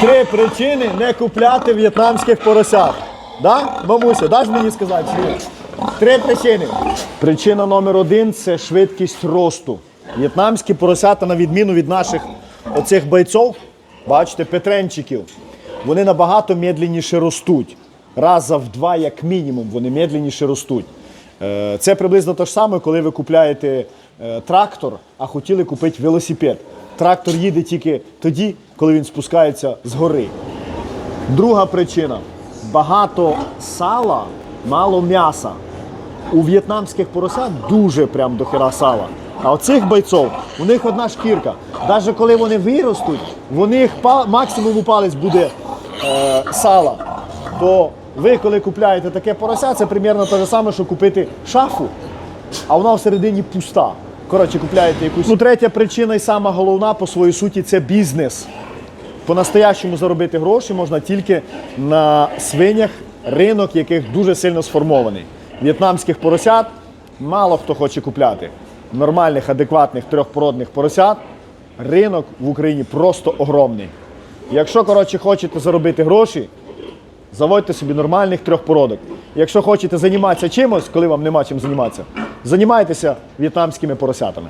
Три причини не купляти в'єтнамських поросят. Да? Бабуся, даш мені сказати? Три причини. Причина номер один це швидкість росту. В'єтнамські поросята, на відміну від наших оцих бойців, бачите, петренчиків, вони набагато медленніше ростуть. Раза в два, як мінімум, вони медленніше ростуть. Е, Це приблизно те ж саме, коли ви купляєте е, трактор, а хотіли купити велосипед. Трактор їде тільки тоді, коли він спускається з гори. Друга причина багато сала, мало м'яса. У в'єтнамських поросят дуже прям дохера сала. А оцих бойців, у них одна шкірка. Навіть коли вони виростуть, у них максимум у палець буде е, сала. То ви, коли купляєте таке порося, це примерно те ж саме, що купити шафу, а вона всередині пуста. Коротше, купляєте якусь. Ну, третя причина і сама головна по своїй суті це бізнес. По-настоящому заробити гроші можна тільки на свинях, ринок яких дуже сильно сформований. В'єтнамських поросят мало хто хоче купляти. Нормальних, адекватних трьохпородних поросят ринок в Україні просто огромний. Якщо коротше, хочете заробити гроші, заводьте собі нормальних трьохпородок. Якщо хочете займатися чимось, коли вам нема чим займатися, займайтеся в'єтнамськими поросятами.